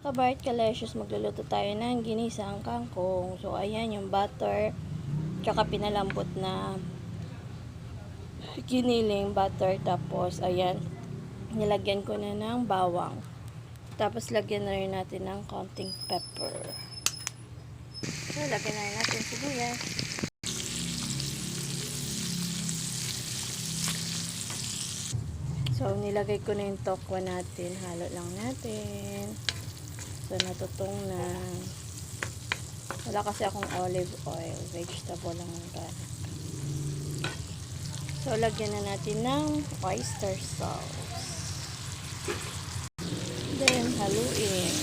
Kabart Kalesius, magluluto tayo ng ginisang kangkong. So, ayan yung butter, tsaka pinalambot na giniling butter. Tapos, ayan, nilagyan ko na ng bawang. Tapos, lagyan na rin natin ng konting pepper. So, lagyan na rin natin sibuyas. So, nilagay ko na yung tokwa natin. Halo lang natin. So, natutong na. Wala kasi akong olive oil. Vegetable lang ang gamit. So, lagyan na natin ng oyster sauce. Then, haluin.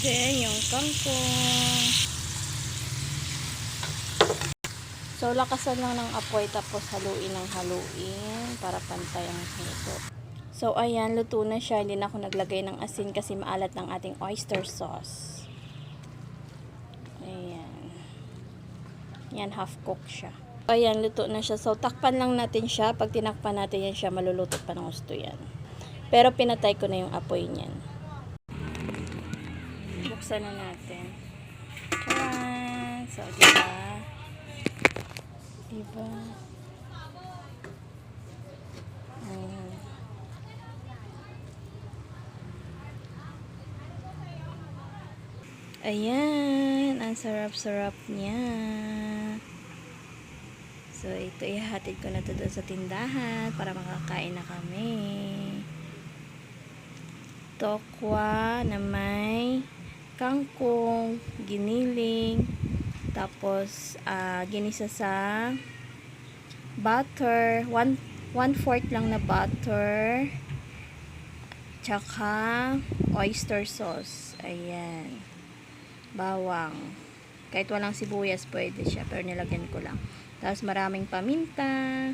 Then, yung kangkong. So, lakasan lang ng apoy tapos haluin ng haluin para pantay ang luto. So, ayan, luto na siya. Hindi na ako naglagay ng asin kasi maalat ng ating oyster sauce. Ayan. Yan, half cook siya. Ayan, luto na siya. So, takpan lang natin siya. Pag tinakpan natin yan siya, maluluto pa ng gusto yan. Pero pinatay ko na yung apoy niyan. Buksan na natin. Tcharan! So, diba? Diba? Ayan. Ayan, ang sarap-sarap niya. So, ito ihatid ko na to doon sa tindahan para makakain na kami. Tokwa na may kangkong, giniling, tapos ah, ginisa sa butter, one, one fourth lang na butter, tsaka oyster sauce. Ayan. Bawang. Kahit walang sibuyas, pwede siya. Pero nilagyan ko lang. Tapos maraming paminta.